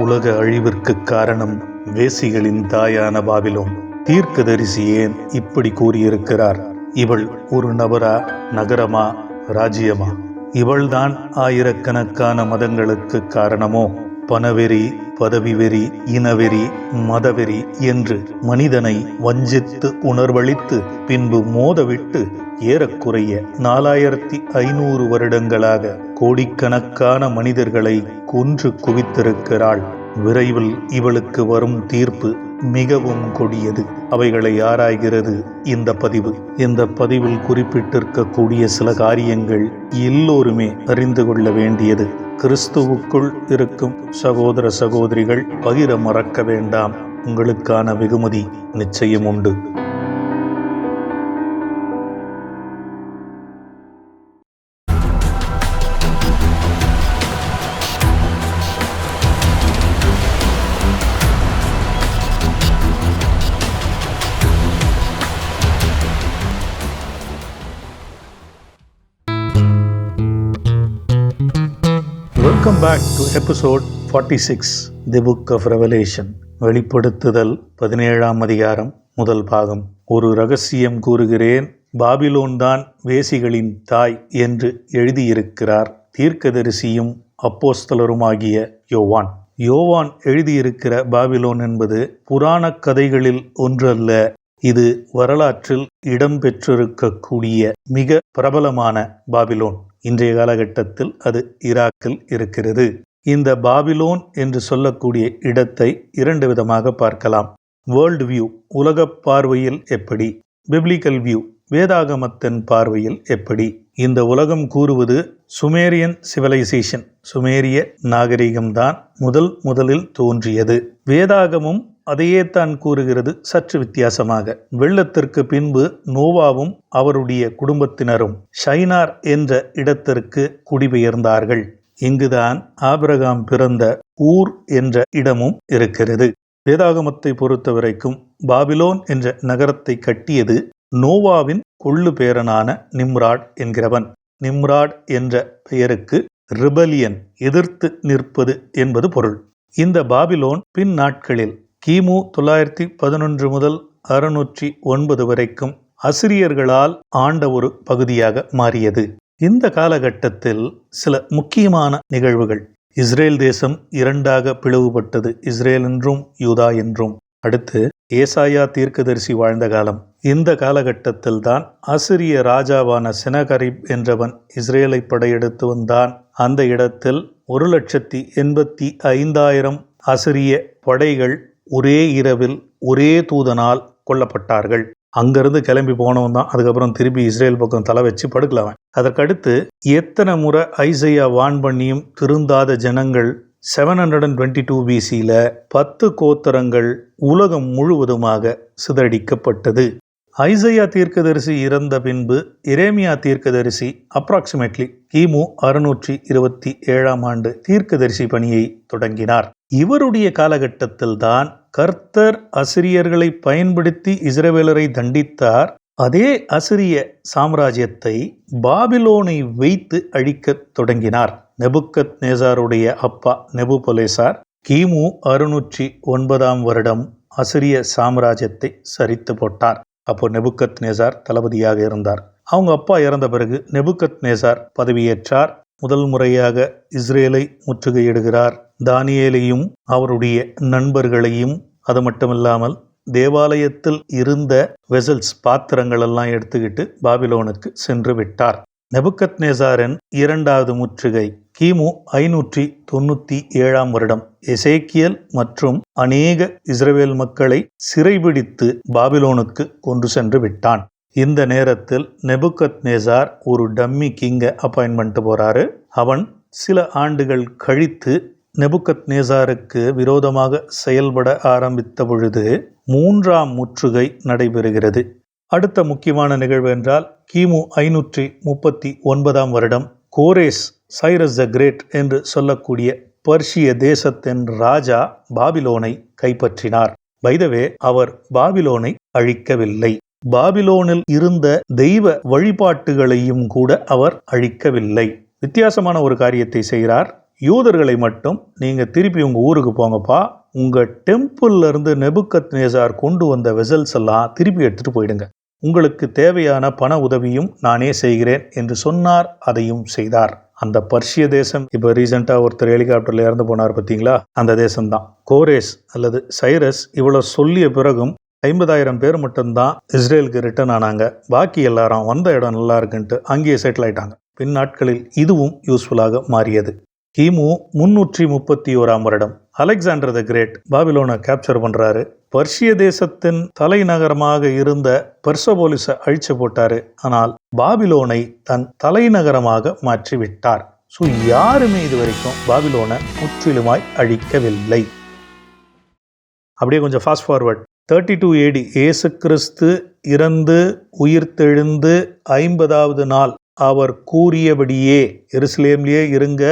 உலக அழிவிற்கு காரணம் வேசிகளின் தாயான பாபிலோன். தீர்க்கதரிசி ஏன் இப்படி கூறியிருக்கிறார். இவள் ஒரு நபரா நகரமா ராஜ்யமா? இவள்தான் ஆயிரக்கணக்கான மதங்களுக்கு காரணமோ? பணவெறி பதவி வெறி இனவெறி மதவெறி என்று மனிதனை வஞ்சித்து உணர்வளித்து பின்பு மோதவிட்டு ஏறக்குறைய நாலாயிரத்தி ஐநூறு வருடங்களாக கோடிக்கணக்கான மனிதர்களை கொன்று குவித்திருக்கிறாள். விரைவில் இவளுக்கு வரும் தீர்ப்பு மிகவும் கொடியது. அவைகளை ஆராய்கிறது இந்த பதிவு. இந்த பதிவில் குறிப்பிட்டிருக்கக்கூடிய சில காரியங்கள் எல்லோருமே அறிந்து கொள்ள வேண்டியது. கிறிஸ்துவுக்குள் இருக்கும் சகோதர சகோதரிகள் பகிர மறக்க வேண்டாம். உங்களுக்கான வெகுமதி நிச்சயம் உண்டு. Episode forty six the book of Revelation வெளிப்படுத்துதல் பதினேழாம் அதிகாரம் முதல் பாகம். ஒரு ரகசியம் கூறுகிறேன் பாபிலோன் தான் வேசிகளின் தாய் என்று எழுதியிருக்கிறார் தீர்க்கதரிசியும் அப்போஸ்தலருமாகிய யோவான். யோவான் எழுதியிருக்கிற பாபிலோன் என்பது புராணக் கதைகளில் ஒன்றல்ல இது வரலாற்றில் இடம்பெற்றிருக்கக்கூடிய மிக பிரபலமான பாபிலோன். இன்றைய காலகட்டத்தில் அது ஈராக்கில் இருக்கிறது. இந்த பாபிலோன் என்று சொல்லக்கூடிய இடத்தை இரண்டு விதமாக பார்க்கலாம். வேர்ல்டு வியூ உலக பார்வையில் எப்படி? பிப்ளிக்கல் வியூ வேதாகமத்தின் பார்வையில் எப்படி? இந்த உலகம் கூறுவது சுமேரியன் சிவிலைசேஷன் சுமேரிய நாகரிகம்தான் முதல் முதலில் தோன்றியது. வேதாகமும் அதையே தான் கூறுகிறது சற்று வித்தியாசமாக. வெள்ளத்திற்கு பின்பு நோவாவும் அவருடைய குடும்பத்தினரும் ஷைனார் என்ற இடத்திற்கு குடிபெயர்ந்தார்கள். இங்குதான் ஆபிரகாம் பிறந்த ஊர் என்ற இடமும் இருக்கிறது. வேதாகமத்தை பொறுத்தவரைக்கும் பாபிலோன் என்ற நகரத்தை கட்டியது நோவாவின் கொள்ளு பேரனான நிம்ராட் என்கிறவன். நிம்ராட் என்ற பெயருக்கு ரிபலியன் எதிர்த்து நிற்பது என்பது பொருள். இந்த பாபிலோன் பின் நாட்களில் கிமு தொள்ளாயிரத்தி பதினொன்று முதல் அறுநூற்றி ஒன்பது வரைக்கும் அசிரியர்களால் ஆண்ட ஒரு பகுதியாக மாறியது. இந்த காலகட்டத்தில் சில முக்கியமான நிகழ்வுகள். இஸ்ரேல் தேசம் இரண்டாக பிளவுபட்டது. இஸ்ரேல் என்றும் யூதா என்றும். அடுத்து ஏசாயா தீர்க்கதரிசி வாழ்ந்த காலம். இந்த காலகட்டத்தில் தான் அசிரிய ராஜாவான செனகரிப் என்றவன் இஸ்ரேலை படையெடுத்து வந்தான். அந்த இடத்தில் ஒரு லட்சத்தி எண்பத்தி ஐந்தாயிரம் அசிரிய படைகள் ஒரே இரவில் ஒரே தூதனால் கொல்லப்பட்டார்கள். அங்கிருந்து கிளம்பி போனவன் தான். அதுக்கப்புறம் திருப்பி இஸ்ரேல் பக்கம் தலை வச்சு படுக்கலவன் அதற்கடுத்து எத்தனை முறை ஐசையா வான் பண்ணியும் திருந்தாத ஜனங்கள் seven hundred and twenty two பிசியில் பத்து கோத்தரங்கள் உலகம் முழுவதுமாக சிதறடிக்கப்பட்டது. ஐசையா தீர்க்கதரிசி இறந்த பின்பு இரேமியா தீர்க்கதரிசி அப்ராக்சிமேட்லி கிமு அறுநூற்றி இருபத்தி ஏழாம் ஆண்டு தீர்க்கதரிசி பணியை தொடங்கினார். இவருடைய காலகட்டத்தில் தான் கர்த்தர் அசிரியர்களை பயன்படுத்தி இஸ்ரவேலரை தண்டித்தார். அதே அசிரிய சாம்ராஜ்யத்தை பாபிலோனை வைத்து அழிக்கத் தொடங்கினார். நெபுக்கத் நேசாருடைய அப்பா நெபுபொலேசார் கிமு அறுநூற்றி ஒன்பதாம் வருடம் அசிரிய சாம்ராஜ்யத்தை சரித்து போட்டார். அப்போ நெபுக்கத் நேசார் தளபதியாக இருந்தார். அவங்க அப்பா இறந்த பிறகு நெபுக்கத் நேசார் பதவியேற்றார். முதல் முறையாக இஸ்ரேலை முற்றுகையிடுகிறார். தானியேலையும் அவருடைய நண்பர்களையும் அது மட்டுமில்லாமல் தேவாலயத்தில் இருந்த வெசல்ஸ் பாத்திரங்களெல்லாம் எடுத்துக்கிட்டு பாபிலோனுக்கு சென்று விட்டார். நெபுக்கத் நேசாரின் இரண்டாவது முற்றுகை கிமு ஐநூற்றி தொண்ணூற்றி ஏழாம் வருடம். எசேக்கியல் மற்றும் அநேக இஸ்ரேல் மக்களை சிறைபிடித்து பாபிலோனுக்கு கொண்டு சென்று விட்டான். இந்த நேரத்தில் நெபுக்கத் நேசார் ஒரு டம்மி கிங்கை அப்பாயின்மெண்ட் போறாரு. அவன் சில ஆண்டுகள் கழித்து நெபுக்கத் நேசாருக்கு விரோதமாக செயல்பட ஆரம்பித்த பொழுது மூன்றாம் முற்றுகை நடைபெறுகிறது. அடுத்த முக்கியமான நிகழ்வு என்றால் கிமு ஐநூற்றி முப்பத்தி ஒன்பதாம் வருடம் கோரேஸ் சைரஸ் த கிரேட் என்று சொல்லக்கூடிய பர்ஷிய தேசத்தின் ராஜா பாபிலோனை கைப்பற்றினார். வைதவே அவர் பாபிலோனை அழிக்கவில்லை. பாபிலோனில் இருந்த தெய்வ வழிபாட்டுகளையும் கூட அவர் அழிக்கவில்லை. வித்தியாசமான ஒரு காரியத்தை செய்கிறார். யூதர்களை மட்டும் நீங்கள் திருப்பி உங்கள் ஊருக்கு போங்கப்பா. உங்கள் டெம்பிள்லேருந்து நெபுக்கத் நேசார் கொண்டு வந்த வெசல்ஸ் எல்லாம் திருப்பி எடுத்துகிட்டு போயிடுங்க. உங்களுக்கு தேவையான பண உதவியும் நானே செய்கிறேன் என்று சொன்னார் அதையும் செய்தார். அந்த பர்ஷிய தேசம் இப்போ ரீசெண்டாக ஒருத்தர் ஹெலிகாப்டரில் இறந்து போனார் பார்த்தீங்களா அந்த தேசம்தான். கோரேஸ் அல்லது சைரஸ் இவ்வளோ சொல்லிய பிறகும் ஐம்பதாயிரம் பேர் மட்டும்தான் இஸ்ரேலுக்கு ரிட்டர்ன் ஆனாங்க. பாக்கி எல்லாரும் வந்த இடம் நல்லா இருக்குன்ட்டு அங்கேயே செட்டில் ஆயிட்டாங்க. பின் நாட்களில் இதுவும் யூஸ்ஃபுல்லாக மாறியது. கிமு முன்னூற்றி முப்பத்தி ஓராம் வருடம். அலெக்சாண்டர் த கிரேட் பாபிலோனை கேப்சர் பண்றாரு. பர்ஷிய தேசத்தின் தலைநகரமாக இருந்த பெர்சபோலிஸை அழிச்சு போட்டாரு. ஆனால் பாபிலோனை தன் தலைநகரமாக மாற்றி விட்டார் ஸோ யாருமே இது வரைக்கும் பாபிலோனை முற்றிலுமாய் அழிக்கவில்லை. அப்படியே கொஞ்சம் fast forward thirty two AD ஏசு கிறிஸ்து இறந்து உயிர்த்தெழுந்து ஐம்பதாவது நாள் அவர் கூறியபடியே எருசலேம்லேயே இருங்க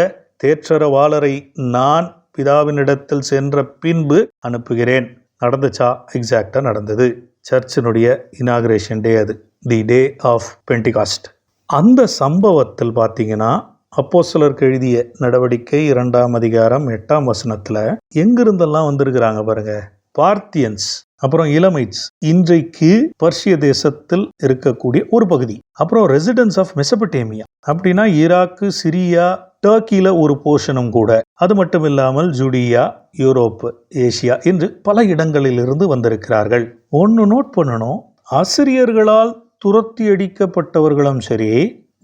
தேற்றரவாளரை நான் பிதாவினிடத்தில் சென்ற பின்பு அனுப்புகிறேன். நடந்துச்சா? எக்ஸாக்டாக நடந்தது. சர்ச்சினுடைய இனாகிரேஷன் டே அது. தி டே ஆஃப் பென்டிகாஸ்ட் அந்த சம்பவத்தில் பார்த்தீங்கன்னா அப்போ சிலருக்கு எழுதிய நடவடிக்கை இரண்டாம் அதிகாரம் எட்டாம் வசனத்தில் எங்கிருந்தெல்லாம் வந்திருக்கிறாங்க பாருங்க? பார்த்தியன்ஸ் அப்புறம் இளமைட்ஸ் இன்றைக்கு பர்ஷிய தேசத்தில் இருக்கக்கூடிய ஒரு பகுதி. அப்புறம் ரெசிடென்ஸ் ஆஃப் மெசபடேமியா அப்படின்னா ஈராக்கு சிரியா டர்க்கியில் ஒரு போர்ஷனும் கூட. அது மட்டும் இல்லாமல் ஜுடியா யூரோப்பு ஏசியா என்று பல இடங்களிலிருந்து வந்திருக்கிறார்கள். ஒன்று நோட் பண்ணணும். ஆசிரியர்களால் துரத்தி அடிக்கப்பட்டவர்களும் சரி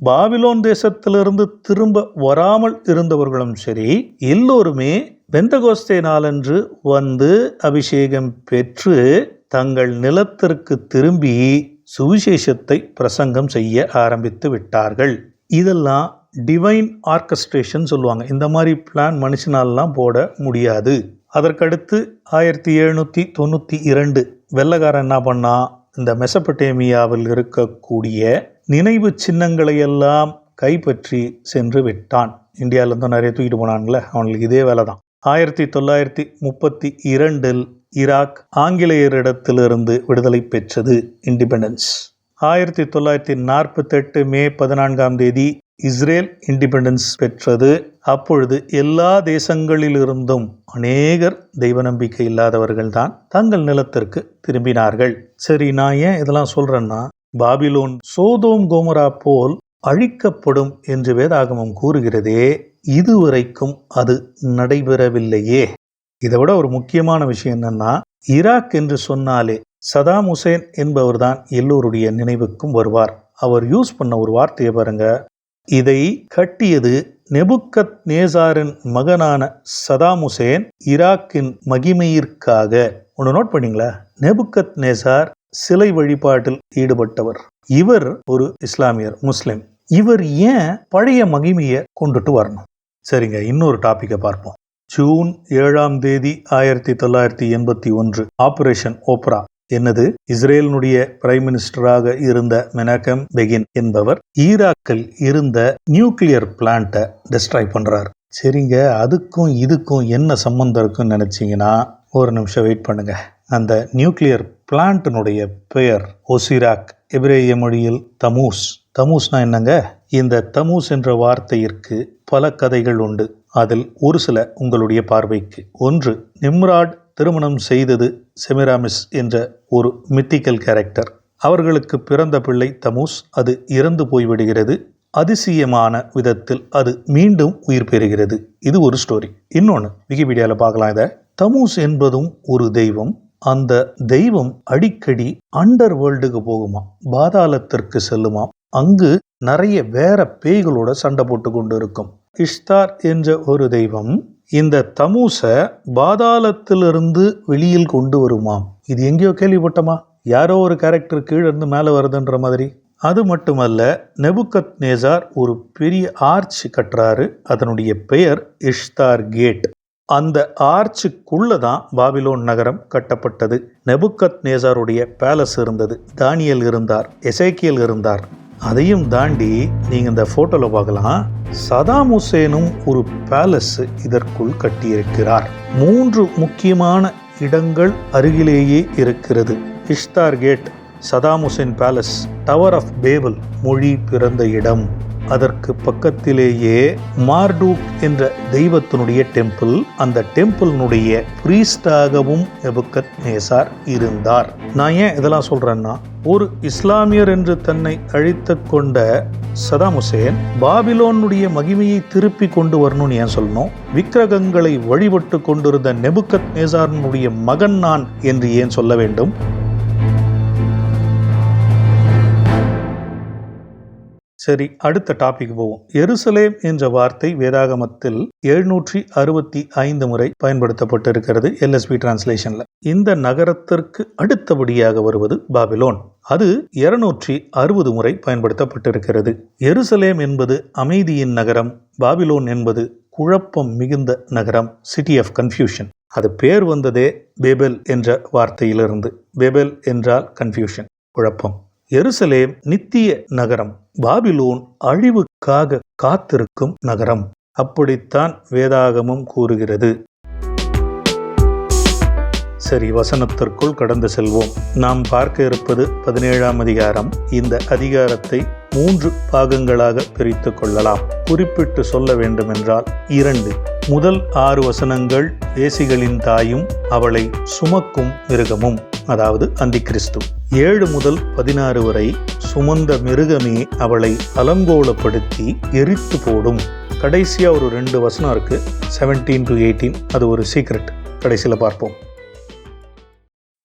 பாபிலோன் தேசத்திலிருந்து திரும்ப வராமல் இருந்தவர்களும் சரி எல்லோருமே வெந்தகோஸ்தே நாளன்று வந்து அபிஷேகம் பெற்று தங்கள் நிலத்திற்கு திரும்பி சுவிசேஷத்தை பிரசங்கம் செய்ய ஆரம்பித்து விட்டார்கள். இதெல்லாம் டிவைன் ஆர்கஸ்ட்ரேஷன் சொல்லுவாங்க. இந்த மாதிரி பிளான் மனுஷனாலெலாம் போட முடியாது. அதற்கடுத்து ஆயிரத்தி எழுநூற்றி தொண்ணூற்றி இரண்டு வெள்ளக்காரன் என்ன பண்ணா இந்த மெசபட்டேமியாவில் இருக்கக்கூடிய நினைவு சின்னங்களை எல்லாம் கைப்பற்றி சென்று விட்டான். இந்தியாவிலேருந்து நிறைய தூக்கிட்டு போனான்ல அவனுக்கு இதே வேலை தான். ஆயிரத்தி தொள்ளாயிரத்தி முப்பத்தி இரண்டில் ஈராக் ஆங்கிலேயரிடத்திலிருந்து விடுதலை பெற்றது இண்டிபெண்டன்ஸ் ஆயிரத்தி தொள்ளாயிரத்தி நாற்பத்தெட்டு மே பதினான்காம் தேதி இஸ்ரேல் இண்டிபெண்டன்ஸ் பெற்றது. அப்பொழுது எல்லா தேசங்களிலிருந்தும் அநேகர் தெய்வ நம்பிக்கை இல்லாதவர்கள் தான் தங்கள் நிலத்திற்கு திரும்பினார்கள். சரி நான் ஏன் இதெல்லாம் சொல்றேன்னா பாபிலோன் சோதோம் கோமரா போல் அழிக்கப்படும் என்று வேதாகமம் கூறுகிறதே இதுவரைக்கும் அது நடைபெறவில்லையே. இதை விட ஒரு முக்கியமான விஷயம் என்னன்னா ஈராக் என்று சொன்னாலே சதாம் ஹுசேன் என்பவர்தான் எல்லோருடைய நினைவுக்கும் வருவார். அவர் யூஸ் பண்ண ஒரு வார்த்தையை பாருங்க இதை கட்டியது நெபுக்கத் நேசாரின் மகனான சதாமுசேன் ஈராக்கின் மகிமையிற்காக. ஒன்று நோட் பண்ணீங்களா? நெபுக்கத் நேசார் சிலை வழிபாட்டில் ஈடுபட்டவர். இவர் ஒரு இஸ்லாமியர் முஸ்லிம். இவர் ஏன் பழைய மகிமையை கொண்டுட்டு வரணும்? சரிங்க இன்னொரு டாப்பிக்கை பார்ப்போம். ஜூன் ஏழாம் தேதி ஆயிரத்தி தொள்ளாயிரத்தி எண்பத்தி ஒன்று ஆபரேஷன் ஓப்ரா என்னது? இஸ்ரேலினுடைய பிரைம் மினிஸ்டராக இருந்த மெனாக்கம் பெகின் என்பவர் ஈராக்கில் இருந்த நியூக்ளியர் பிளான்ட்டை டிஸ்ட்ராய் பண்ணுறார் சரிங்க அதுக்கும் இதுக்கும் என்ன சம்மந்தம் இருக்குன்னு நினச்சிங்கன்னா ஒரு நிமிஷம் வெயிட் பண்ணுங்க. அந்த நியூக்ளியர் பிளான்ட்டினுடைய பெயர் ஒசிராக் எபிரேய மொழியில் தமூஸ். தமூஸ்னா என்னங்க? இந்த தமூஸ் என்ற வார்த்தையிற்கு பல கதைகள் உண்டு. அதில் ஒரு சில உங்களுடைய பார்வைக்கு. ஒன்று நிம்ராட் திருமணம் செய்தது செமிராமிஸ் என்ற ஒரு மித்திக்கல் கேரக்டர் அவர்களுக்கு பிறந்த பிள்ளை தமூஸ் அது இறந்து போய்விடுகிறது. அதிசயமான விதத்தில் அது மீண்டும் உயிர் பெறுகிறது. இது ஒரு ஸ்டோரி இன்னொன்று விக்கிபீடியாவில் பார்க்கலாம் இதை. தமூஸ் என்பதும் ஒரு தெய்வம். அந்த தெய்வம் அடிக்கடி அண்டர் வேர்ல்டுக்கு போகுமா பாதாளத்திற்கு செல்லுமா அங்கு நிறைய வேற பேய்களோட சண்டை போட்டு கொண்டு இருக்கும் இஷ்தார் என்ற ஒரு தெய்வம் இந்த தமூசை பாதாளத்திலிருந்து வெளியில் கொண்டு வருமாம். இது எங்கேயோ கேள்விப்பட்டமா? யாரோ ஒரு கேரக்டர் கீழே இருந்து மேலே வருதுன்ற மாதிரி. அது மட்டுமல்ல நெபுக்கத் நேசார் ஒரு பெரிய ஆர்ச் கட்டுறாரு. அதனுடைய பெயர் இஷ்தார் கேட். அந்த ஆர்ச்சுக்குள்ளே தான் பாபிலோன் நகரம் கட்டப்பட்டது. நெபுக்கத் நேசாருடைய பேலஸ் இருந்தது. தானியல் இருந்தார் எசேக்கியல் இருந்தார். அதையும் தாண்டி நீங்கள் இந்த ஃபோட்டோவில் பார்க்கலாம். சதாம் ஹுசேனும் ஒரு பேலஸ் இதற்குள் கட்டியிருக்கிறார். மூன்று முக்கியமான இடங்கள் அருகிலேயே இருக்கிறது. Ishtar Gate Saddam Hussein palace tower of Babel மொழி பிறந்த இடம். அதற்கு பக்கத்திலேயே மார்டூக் என்ற தெய்வத்தினுடைய டெம்பிள் அந்த டெம்பிளினுடைய பிரீஸ்டாகவும் நெபுக்கத் நேசார் இருந்தார். நான் ஏன் இதெல்லாம் சொல்றேன்னா ஒரு இஸ்லாமியர் என்று தன்னை அழித்து கொண்ட சதாம் ஹுசேன் பாபிலோனுடைய மகிமையை திருப்பி கொண்டு வரணும்னு ஏன் சொல்லணும்? விக்கிரகங்களை வழிபட்டு கொண்டிருந்த நெபுக்கத் நேசாரனுடைய மகன் நான் என்று ஏன் சொல்ல வேண்டும்? சரி அடுத்த டாபிக் போவோம். எருசலேம் என்ற வார்த்தை வேதாகமத்தில் எழுநூற்றி அறுபத்தி ஐந்து முறை பயன்படுத்தப்பட்டிருக்கிறது எல்எஸ்பி டிரான்ஸ்லேஷன்ல இந்த நகரத்திற்கு அடுத்தபடியாக வருவது பாபிலோன். அது இருநூற்றி அறுபது முறை பயன்படுத்தப்பட்டிருக்கிறது. எருசலேம் என்பது அமைதியின் நகரம் பாபிலோன் என்பது குழப்பம் மிகுந்த நகரம் சிட்டி ஆஃப் கன்ஃபியூஷன் அது பேர் வந்ததே பேபெல் என்ற வார்த்தையிலிருந்து. பேபெல் என்றால் கன்ஃபியூஷன் குழப்பம். எருசலேம் நித்திய நகரம். பாபிலோன் அழிவுக்காக காத்திருக்கும் நகரம். அப்படித்தான் வேதாகமும் கூறுகிறது. சரி வசனத்திற்குள் கடந்து செல்வோம். நாம் பார்க்க இருப்பது பதினேழாம் அதிகாரம். இந்த அதிகாரத்தை மூன்று பாகங்களாக பிரித்து கொள்ளலாம். குறிப்பிட்டு சொல்ல வேண்டுமென்றால் இரண்டு. முதல் ஆறு வசனங்கள் ஏசிகளின் தாயும் அவளை சுமக்கும் மிருகமும் அதாவது அந்தி கிறிஸ்து ஏழு முதல் பதினாறு வரை சுமந்த மிருகமே அவளை அலங்கோலப்படுத்தி எரித்து போடும். கடைசியாக ஒரு ரெண்டு வசனம் இருக்கு. செவன்டீன் டு எயிட்டீன் அது ஒரு சீக்ரெட் கடைசியில் பார்ப்போம்.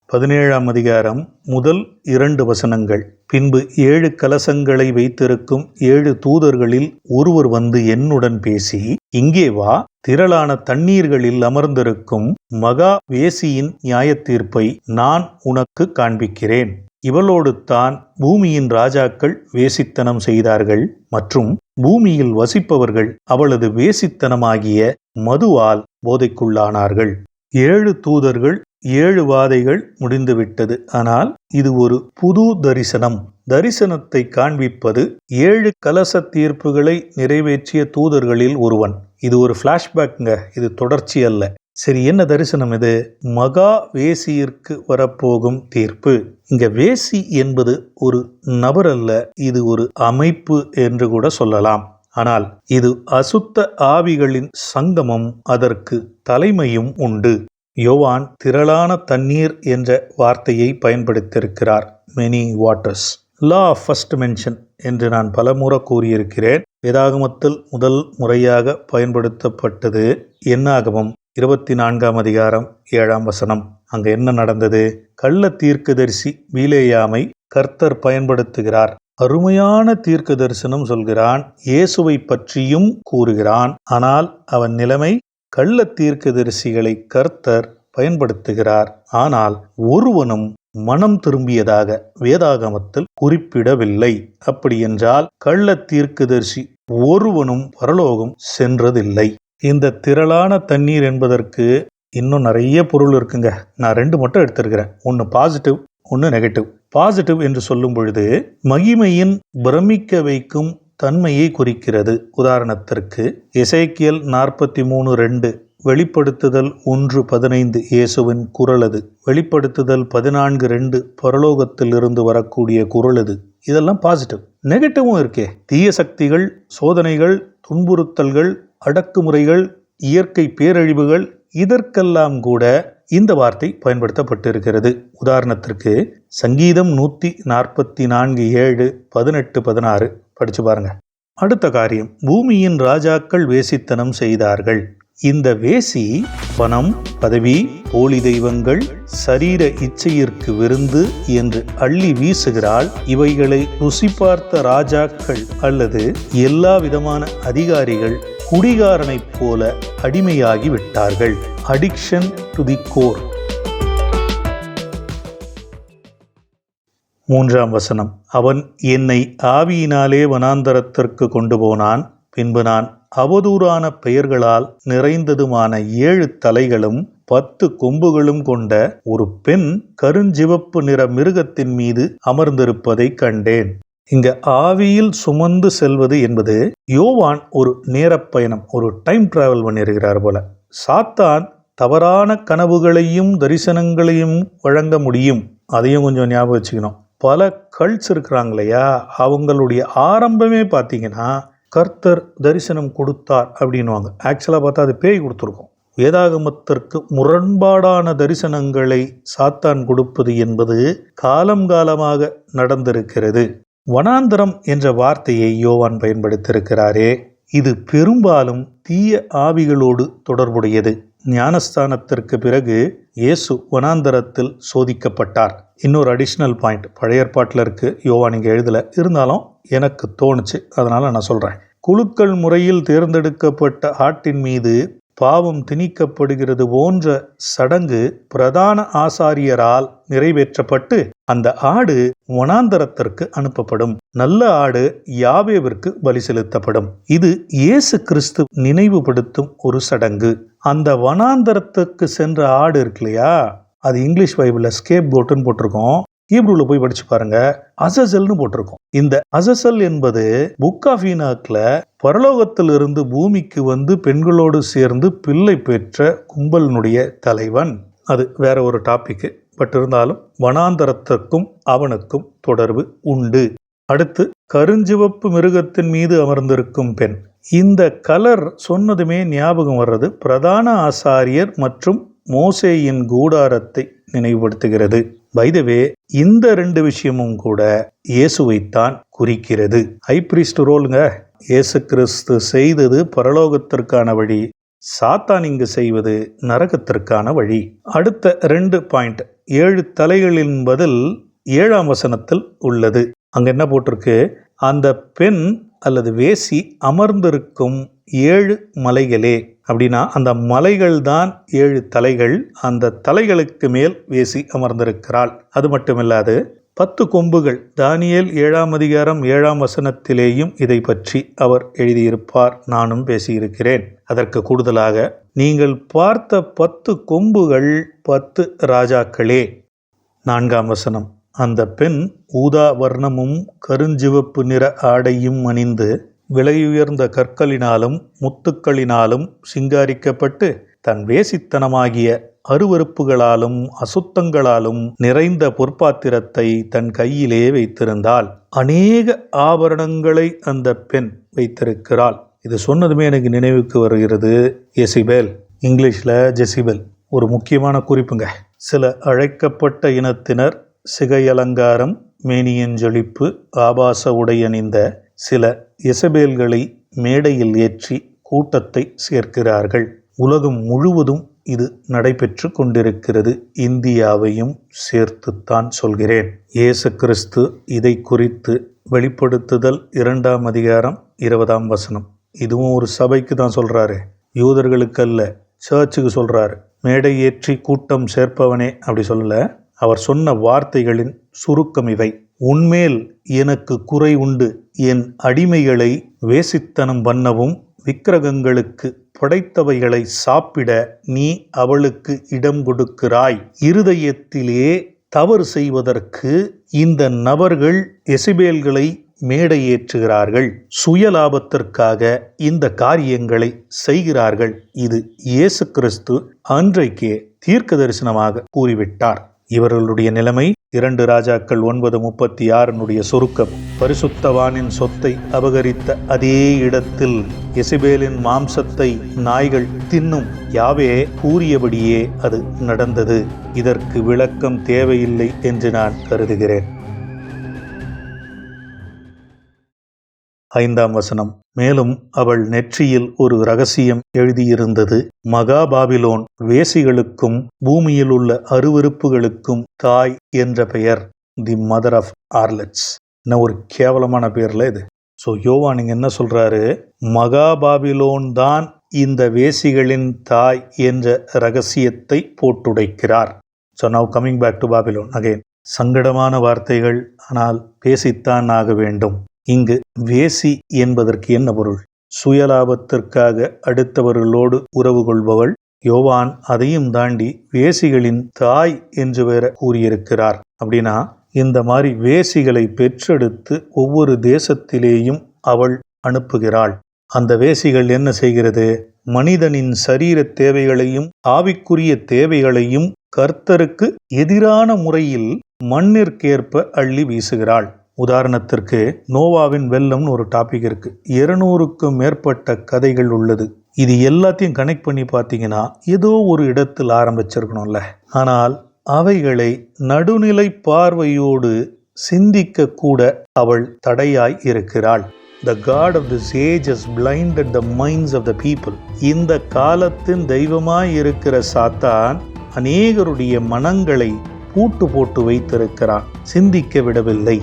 பதினேழாம் அதிகாரம் முதல் இரண்டு வசனங்கள். பின்பு ஏழு கலசங்களை வைத்திருக்கும் ஏழு தூதர்களில் ஒருவர் வந்து என்னுடன் பேசி இங்கே வா திரளான தண்ணீர்களில் அமர்ந்திருக்கும் மகா வேசியின் நியாயத்தீர்ப்பை நான் உனக்கு காண்பிக்கிறேன். இவளோடு தான் பூமியின் ராஜாக்கள் வேசித்தனம் செய்தார்கள் மற்றும் பூமியில் வசிப்பவர்கள் அவளது வேசித்தனமாகிய மதுவால் போதைக்குள்ளானார்கள். ஏழு தூதர்கள் ஏழு வாதைகள் முடிந்துவிட்டது. ஆனால் இது ஒரு புது தரிசனம். தரிசனத்தை காண்பிப்பது ஏழு கலச தீர்ப்புகளை நிறைவேற்றிய தூதர்களில் ஒருவன். இது ஒரு பிளாஷ்பேக்ங்க இது தொடர்ச்சி அல்ல. சரி என்ன தரிசனம் இது? மகா வேசியிற்கு வரப்போகும் தீர்ப்பு. இங்க வேசி என்பது ஒரு நபர் அல்ல. இது ஒரு அமைப்பு என்று கூட சொல்லலாம். ஆனால் இது அசுத்த ஆவிகளின் சங்கமம். அதற்கு தலைமையும் உண்டு. யோவான் திரளான தண்ணீர் என்ற வார்த்தையை பயன்படுத்தியிருக்கிறார். Many waters law of first mention என்று நான் பலமுறை கூறியிருக்கிறேன். வேதாகமத்தில் முதல் முறையாக பயன்படுத்தப்பட்டது என்னாகமம்? இருபத்தி நான்காம் அதிகாரம் ஏழாம் வசனம். அங்கே என்ன நடந்தது? கள்ள தீர்க்கதரிசி வீலேயாமை கர்த்தர் பயன்படுத்துகிறார். அருமையான தீர்க்க தரிசனம் சொல்கிறான். இயேசுவை பற்றியும் கூறுகிறான். ஆனால் அவன் நிலைமை கள்ள தீர்க்கதரிசிகளை கர்த்தர் பயன்படுத்துகிறார். ஆனால் ஒருவனும் மனம் திரும்பியதாக வேதாகமத்தில் குறிப்பிடவில்லை. அப்படியென்றால் கள்ள தீர்க்கதரிசி ஒருவனும் பரலோகம் சென்றதில்லை. இந்த திரளான தண்ணீர் என்பதற்கு இன்னும் நிறைய பொருள் இருக்குங்க. நான் ரெண்டு மட்டும் எடுத்திருக்கிறேன். ஒன்று பாசிட்டிவ் ஒன்று நெகட்டிவ் பாசிட்டிவ் என்று சொல்லும் பொழுது மகிமையின் பிரமிக்க வைக்கும் தன்மையை குறிக்கிறது. உதாரணத்திற்கு இசைக்கியல் நாற்பத்தி மூணு ரெண்டு வெளிப்படுத்துதல் ஒன்று பதினைந்து இயேசுவின் குரலது அது. வெளிப்படுத்துதல் பதினான்கு ரெண்டு பரலோகத்தில் இருந்து வரக்கூடிய குரலது அது. இதெல்லாம் பாசிட்டிவ் நெகட்டிவும் இருக்கே. தீய சக்திகள் சோதனைகள் துன்புறுத்தல்கள் அடக்குமுறைகள் இயற்கை பேரழிவுகள் இதற்கெல்லாம் கூட இந்த வார்த்தை பயன்படுத்தப்பட்டிருக்கிறது. உதாரணத்திற்கு சங்கீதம் நூற்றி நாற்பத்தி நான்கு ஏழு பதினெட்டு பதினாறு படிச்சு பாருங்க. அடுத்த காரியம். பூமியின் ராஜாக்கள் வேசித்தனம் செய்தார்கள். இந்த வேசி பணம் பதவி போலி தெய்வங்கள் சரீர இச்சையிற்கு விருந்து என்று அள்ளி வீசுகிறாள். இவைகளை ருசி பார்த்த ராஜாக்கள் அல்லது எல்லா விதமான அதிகாரிகள் குடிகாரனைப் போல அடிமையாகி விட்டார்கள். அடிக்ஷன் டு தி கோர் மூன்றாம் வசனம். அவன் என்னை ஆவியினாலே வனாந்தரத்திற்கு கொண்டு போனான் பின்பு நான் அவதூறான பெயர்களால் நிறைந்ததுமான ஏழு தலைகளும் பத்து கொம்புகளும் கொண்ட ஒரு பெண் கருஞ்சிவப்பு நிற மிருகத்தின் மீது அமர்ந்திருப்பதை கண்டேன். இங்க ஆவியில் சுமந்து செல்வது என்பது யோவான் ஒரு நேரப்பயணம் ஒரு டைம் டிராவல் பண்ணியிருக்கிறார் போல. சாத்தான் தவறான கனவுகளையும் தரிசனங்களையும் வழங்க முடியும். அதையும் கொஞ்சம் ஞாபகம் வச்சுக்கணும். பல கல்ட்ஸ் இருக்கிறாங்க இல்லையா அவங்களுடைய ஆரம்பமே பார்த்தீங்கன்னா கர்த்தர் தரிசனம் கொடுத்தார் அப்படின்வாங்க ஆக்சுவலாக பார்த்தா அது பேய் கொடுத்துருக்கும். வேதாகமத்திற்கு முரண்பாடான தரிசனங்களை சாத்தான் கொடுப்பது என்பது காலம் காலமாக நடந்திருக்கிறது. வனாந்தரம் என்ற வார்த்தையை யோவான் பயன்படுத்தியிருக்கிறாரே இது பெரும்பாலும் தீய ஆவிகளோடு தொடர்புடையது. ஞானஸ்தானத்திற்கு பிறகு இயேசு வனாந்தரத்தில் சோதிக்கப்பட்டார். இன்னொரு அடிஷ்னல் பாயிண்ட் பழைய ஏற்பாட்டில் இருக்கு. யோவா நீங்கள் எழுதலை. இருந்தாலும் எனக்கு தோணுச்சு. அதனால் நான் சொல்கிறேன் குழுக்கள் முறையில் தேர்ந்தெடுக்கப்பட்ட ஆட்டின் மீது பாவம் திணிக்கப்படுகிறது போன்ற சடங்கு பிரதான ஆசாரியரால் நிறைவேற்றப்பட்டு அந்த ஆடு வனாந்தரத்திற்கு அனுப்பப்படும். நல்ல ஆடு யாவேவிற்கு பலி செலுத்தப்படும். இது இயேசு கிறிஸ்து நினைவுபடுத்தும் ஒரு சடங்கு. அந்த வனாந்தரத்துக்கு சென்ற ஆடு இருக்கு இல்லையா? அது இங்கிலீஷ் பைபிளில் ஸ்கேப் கோட்டுன்னு போட்டிருக்கோம். ஹீப்ரூவில் போய் படிச்சு பாருங்க. அசசல்னு போட்டிருக்கோம். இந்த அசசல் என்பது புக் ஆஃப் ஈனாக்ல பரலோகத்திலிருந்து பூமிக்கு வந்து பெண்களோடு சேர்ந்து பிள்ளை பெற்ற கும்பலினுடைய தலைவன். அது வேற ஒரு டாபிக் பட் இருந்தாலும் வனாந்தரத்திற்கும் அவனுக்கும் தொடர்பு உண்டு. அடுத்து கருஞ்சிவப்பு மிருகத்தின் மீது அமர்ந்திருக்கும் பெண். இந்த கலர் சொன்னதுமே ஞாபகம் வர்றது பிரதான ஆசாரியர் மற்றும் மோசேயின் கூடாரத்தை நினைவுபடுத்துகிறது. வைதவே இந்த ரெண்டு விஷயமும் கூட இயேசுவைத்தான் குறிக்கிறது. ஐப்ரிஸ்ட் ரோலுங்க இயேசு கிறிஸ்து செய்தது பரலோகத்திற்கான வழி சாத்தான் இங்கு செய்வது நரகத்திற்கான வழி. அடுத்த ரெண்டு பாயிண்ட் ஏழு தலைகளின் பதில் ஏழாம் வசனத்தில் உள்ளது. அங்கே என்ன போட்டிருக்கு? அந்த பெண் அல்லது வேசி அமர்ந்திருக்கும் ஏழு மலைகளே அப்படின்னா அந்த மலைகள் தான் ஏழு தலைகள். அந்த தலைகளுக்கு மேல் வேசி அமர்ந்திருக்கிறாள். அது மட்டுமில்லாது பத்து கொம்புகள் தானியல் ஏழாம் அதிகாரம் ஏழாம் வசனத்திலேயும் இதை பற்றி அவர் எழுதியிருப்பார். நானும் பேசியிருக்கிறேன். அதற்கு கூடுதலாக நீங்கள் பார்த்த பத்து கொம்புகள் பத்து ராஜாக்களே. நான்காம் வசனம். அந்த பெண் ஊதா வர்ணமும் கருஞ்சிவப்பு நிற ஆடையும் அணிந்து விலையுயர்ந்த கற்களினாலும் முத்துக்களினாலும் சிங்காரிக்கப்பட்டு தன் வேசித்தனமாகிய அருவருப்புகளாலும் அசுத்தங்களாலும் நிறைந்த பொற்பாத்திரத்தை தன் கையிலே வைத்திருந்தால் அநேக ஆபரணங்களை அந்த பெண் வைத்திருக்கிறாள். இது சொன்னதுமே எனக்கு நினைவுக்கு வருகிறது எசிபேல் இங்கிலீஷில் ஜெசிபெல். ஒரு முக்கியமான குறிப்புங்க. சில அழைக்கப்பட்ட இனத்தினர் சிகை அலங்காரம் மேனியஞ்சொலிப்பு ஆபாச உடையணிந்த சில இசபேல்களை மேடையில் ஏற்றி கூட்டத்தை சேர்க்கிறார்கள். உலகம் முழுவதும் இது நடைபெற்று கொண்டிருக்கிறது. இந்தியாவையும் சேர்த்துத்தான் சொல்கிறேன். இயேசு கிறிஸ்து இதை குறித்து வெளிப்படுத்துதல் இரண்டாம் அதிகாரம் இருபதாம் வசனம். இதுவும் ஒரு சபைக்கு தான் சொல்கிறாரு யூதர்களுக்கு அல்ல சர்ச்சுக்கு சொல்கிறாரு மேடை ஏற்றி கூட்டம் சேர்ப்பவனே அப்படி சொல்லலை. அவர் சொன்ன வார்த்தைகளின் சுருக்கம் இவை. உன்மேல் எனக்கு குறை உண்டு. என் அடிமைகளை வேசித்தனம் பண்ணவும் விக்கிரகங்களுக்கு படைத்தவைகளை சாப்பிட நீ அவளுக்கு இடம் கொடுக்கிறாய். இருதயத்திலே தவறு செய்வதற்கு இந்த நபர்கள் எசிபேல்களை மேடையேற்றுகிறார்கள். சுயலாபத்திற்காக இந்த காரியங்களை செய்கிறார்கள். இது இயேசு கிறிஸ்து அன்றைக்கே தீர்க்க தரிசனமாக கூறிவிட்டார். இவர்களுடைய நிலைமை இரண்டு ராஜாக்கள் ஒன்பது முப்பத்தி ஆறினுடைய சுருக்கம். பரிசுத்தவானின் சொத்தை அபகரித்த அதே இடத்தில் எசிபேலின் மாம்சத்தை நாய்கள் தின்னும் யாவே கூறியபடியே அது நடந்தது. இதற்கு விளக்கம் தேவையில்லை என்று நான் கருதுகிறேன். ஐந்தாம் வசனம். மேலும் அவள் நெற்றியில் ஒரு ரகசியம் எழுதியிருந்தது. மகா பாபிலோன் வேசிகளுக்கும் பூமியில் உள்ள அருவருப்புகளுக்கும் தாய் என்ற பெயர். The mother of harlots. என்ன ஒரு கேவலமான பேர்ல இது. ஸோ யோவா நீங்க என்ன சொல்றாரு? மகா பாபிலோன் தான் இந்த வேசிகளின் தாய் என்ற ரகசியத்தை போட்டுடைக்கிறார். So now coming back to Babylon again சங்கடமான வார்த்தைகள் ஆனால் பேசித்தான் ஆக வேண்டும். இங்கு வேசி என்பதற்கு என்ன பொருள்? சுயலாபத்திற்காக அடுத்தவர்களோடு உறவு கொள்பவள் யோவான் அதையும் தாண்டி வேசிகளின் தாய் என்று வேற கூறியிருக்கிறார். அப்படின்னா இந்த மாதிரி வேசிகளை பெற்றெடுத்து ஒவ்வொரு தேசத்திலேயும் அவள் அனுப்புகிறாள். அந்த வேசிகள் என்ன செய்கிறது? மனிதனின் சரீர தேவைகளையும் ஆவிக்குரிய தேவைகளையும் கர்த்தருக்கு எதிரான முறையில் மண்ணிற்கேற்ப அள்ளி வீசுகிறாள். உதாரணத்திற்கு நோவாவின் வெள்ளம்னு ஒரு டாபிக் இருக்குது இருநூறுக்கும் மேற்பட்ட கதைகள் உள்ளது. இது எல்லாத்தையும் கனெக்ட் பண்ணி பார்த்தீங்கன்னா ஏதோ ஒரு இடத்தில் ஆரம்பிச்சிருக்கணும்ல. ஆனால் அவைகளை நடுநிலை பார்வையோடு சிந்திக்க கூட அவள் தடையாய் இருக்கிறாள். The god of this age is blinded the minds of the people இந்த காலத்தின் தெய்வமாய் இருக்கிற சாத்தான் அநேகருடைய மனங்களை பூட்டு போட்டு வைத்திருக்கிறான். சிந்திக்க விடவில்லை.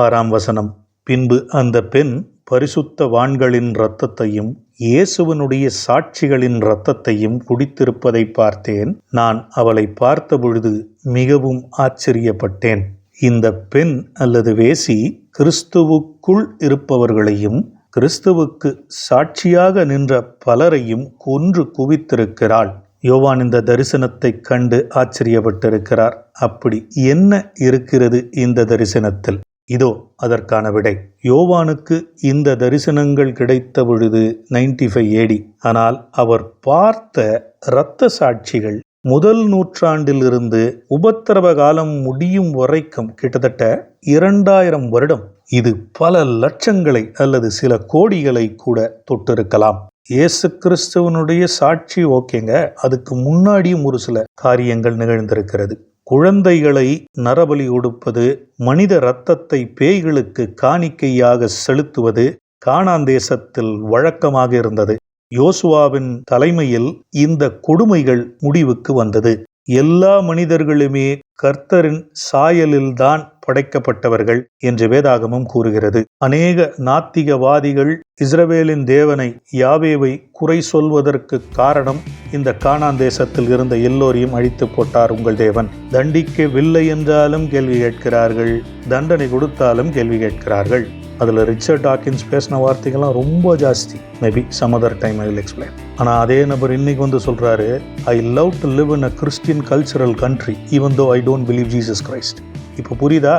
ஆறாம் வசனம். பின்பு அந்த பெண் பரிசுத்த வான்களின் இரத்தத்தையும் இயேசுவனுடைய சாட்சிகளின் இரத்தத்தையும் குடித்திருப்பதை பார்த்தேன். நான் அவளை பார்த்தபொழுது மிகவும் ஆச்சரியப்பட்டேன். இந்த பெண் அல்லது வேசி கிறிஸ்துவுக்குள் இருப்பவர்களையும் கிறிஸ்துவுக்கு சாட்சியாக நின்ற பலரையும் கொன்று குவித்திருக்கிறாள். யோவான் இந்த தரிசனத்தை கண்டு ஆச்சரியப்பட்டிருக்கிறார். அப்படி என்ன இருக்கிறது இந்த தரிசனத்தில்? இதோ அதற்கான விடை. யோவானுக்கு இந்த தரிசனங்கள் கிடைத்த பொழுது நைன்டி ஃபைவ் ஏடி ஆனால் அவர் பார்த்த இரத்த சாட்சிகள் முதல் நூற்றாண்டிலிருந்து உபத்திரவ காலம் முடியும் வரைக்கும் கிட்டத்தட்ட இரண்டாயிரம் வருடம். இது பல லட்சங்களை அல்லது சில கோடிகளை கூட தொட்டிருக்கலாம். இயேசு கிறிஸ்துவனுடைய சாட்சி ஓகேங்க. அதுக்கு முன்னாடியும் ஒரு சில காரியங்கள் நிகழ்ந்திருக்கிறது. குழந்தைகளை நரபலி கொடுப்பது மனித இரத்தத்தை பேய்களுக்கு காணிக்கையாக செலுத்துவது காணாந்தேசத்தில் வழக்கமாக இருந்தது. யோசுவாவின் தலைமையில் இந்த கொடுமைகள் முடிவுக்கு வந்தது. எல்லா மனிதர்களுமே கர்த்தரின் சாயலில்தான் படைக்கப்பட்டவர்கள் என்று வேதாகமம் கூறுகிறது. அநேக நாத்திகவாதிகள் இஸ்ரவேலின் தேவனை யாவேவை குறை சொல்வதற்கு காரணம் இந்த காணான் தேசத்தில் இருந்த எல்லோரையும் அழித்து போட்டார் உங்கள் தேவன். தண்டிக்கவில்லை என்றாலும் கேள்வி கேட்கிறார்கள் தண்டனை கொடுத்தாலும் கேள்வி கேட்கிறார்கள். அதில் ரிச்சர்ட் டாக்கின்ஸ் பேசின வார்த்தைகள்லாம் ரொம்ப ஜாஸ்தி. Maybe some other time I will explain ஆனால் அதே நபர் இன்னைக்கு வந்து சொல்கிறாரு I love to live in a Christian cultural country even though I don't believe Jesus Christ இப்போ புரியுதா?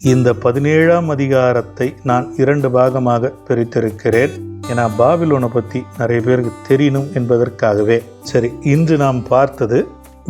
இந்த பதினேழாம் அதிகாரத்தை நான் இரண்டு பாகமாக பிரித்திருக்கிறேன். ஏன்னா பாபிலோனை பற்றி நிறைய பேருக்கு தெரியணும் என்பதற்காகவே. சரி இன்று நாம் பார்த்தது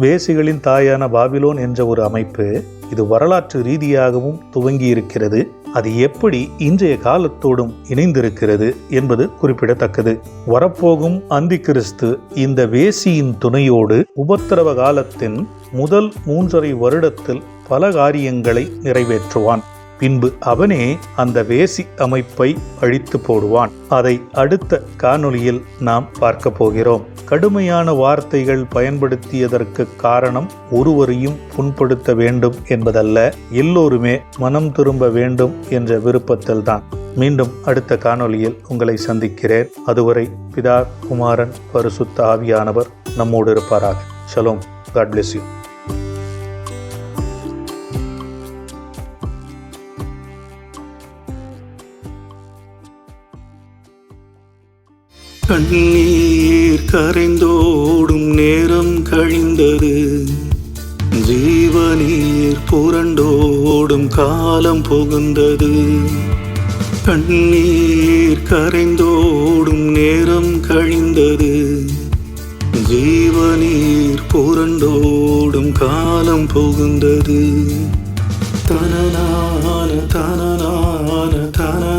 வேசிகளின் தாயான பாபிலோன் என்ற ஒரு அமைப்பு. இது வரலாற்று ரீதியாகவும் துவங்கியிருக்கிறது. அது எப்படி இன்றைய காலத்தோடும் இணைந்திருக்கிறது என்பது குறிப்பிடத்தக்கது. வரப்போகும் அந்தி கிறிஸ்து இந்த வேசியின் துணையோடு உபத்திரவ காலத்தின் முதல் மூன்றரை வருடத்தில் பல காரியங்களை நிறைவேற்றுவான். பின்பு அவனே அந்த வேசி அமைப்பை அழித்து போடுவான். அதை அடுத்த காணொளியில் நாம் பார்க்க போகிறோம். கடுமையான வார்த்தைகள் பயன்படுத்தியதற்கு காரணம் ஒருவரையும் புண்படுத்த வேண்டும் என்பதல்ல எல்லோருமே மனம் திரும்ப வேண்டும் என்ற விருப்பத்தில்தான். மீண்டும் அடுத்த காணொளியில் உங்களை சந்திக்கிறேன். அதுவரை பிதா குமாரன் பரிசுத்த ஆவியானவர் நம்மோடு இருப்பாராக. ஷலோம். God bless you. கண்ணீர் நீர் கரைந்தோடும் நேரம் கழிந்தது. ஜீவ நீர் புரண்டோடும் காலம் புகுந்தது. கண்ணீர் கரைந்தோடும் நேரம் கழிந்தது. ஜீவ நீர் புரண்டோடும் காலம் புகுந்தது. தனனான தனனான தன